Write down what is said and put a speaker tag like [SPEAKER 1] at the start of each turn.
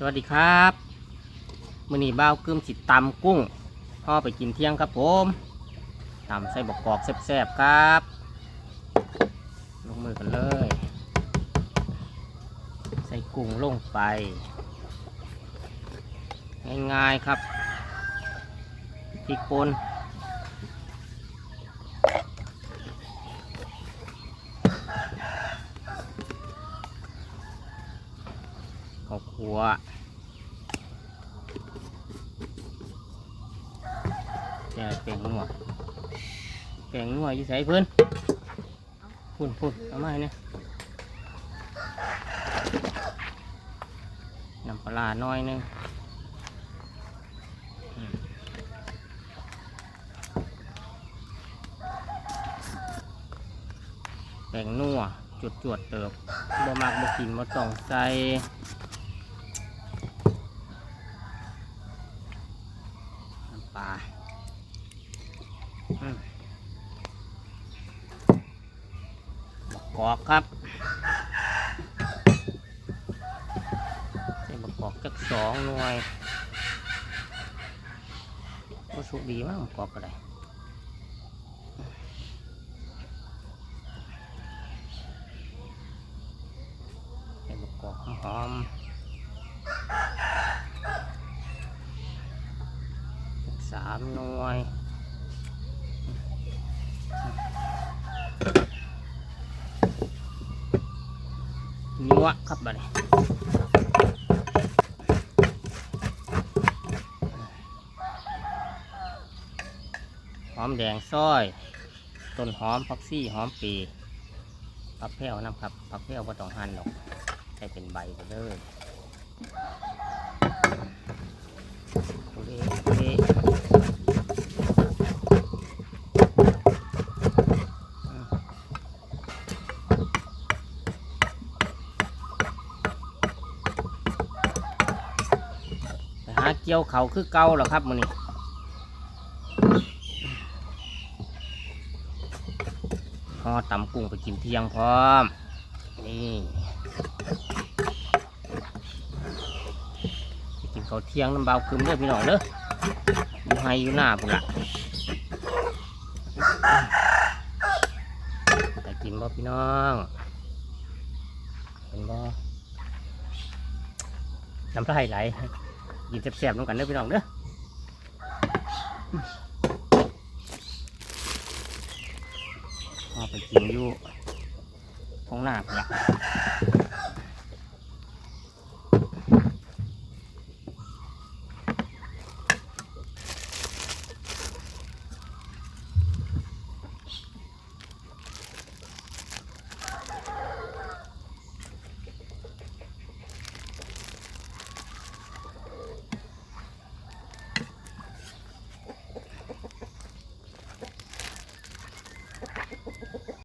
[SPEAKER 1] สวัสดีครับมือนี้บ้าวกึมสิตำกุ้งพ่อไปกินเที่ยงครับผมตำใส่บกกอกแซ่บๆครับ ลงมือกันเลย ใส่กุ้งลงไป ง่ายๆครับพริกป่น ข้าวคั่วแก่แป้งนัวแป้งนัวอยู่ใส่เพื่อนพุ่นพุ่นเอามาให้เนี่ยน้ำปลาน้อยนึงแป้งนัวจวดจวดเติบบ่มักบ่กินบ่ต้องใส่น้ำ ปลาบักกอกครับใส่บักกอกจักสองหน่วยก็สุกดีมากบักกอกก็ได้ใส่บักกอกหอมๆสักสามหน่วยนัวครับบัดนี้หอมแดงซอย ต้นหอมพักซี่หอมปีผักแพรวน้ำครับผักแพรวบ่ต้องหั่นหรอกให้เป็นใบไปเลยโอเคโอเคอืมไปหา เกี่ยวเขาคือเก่าเหรอครับมือนี้พอตำกุ้งไปกินเที่ยงพร้อม นี่ไปกินข้าวเที่ยงน้ำเบาคืมเด้อพี่น้องเด้ออยู่ไฮอยู่หน้าพุ่นละแต่กินบ่พี่น้องเป็นบ่น้ำลายไหล ยินแซ่บๆน้องกันเด้อพี่น้องเด้อเอาไปกินอยู่ของหน้าละ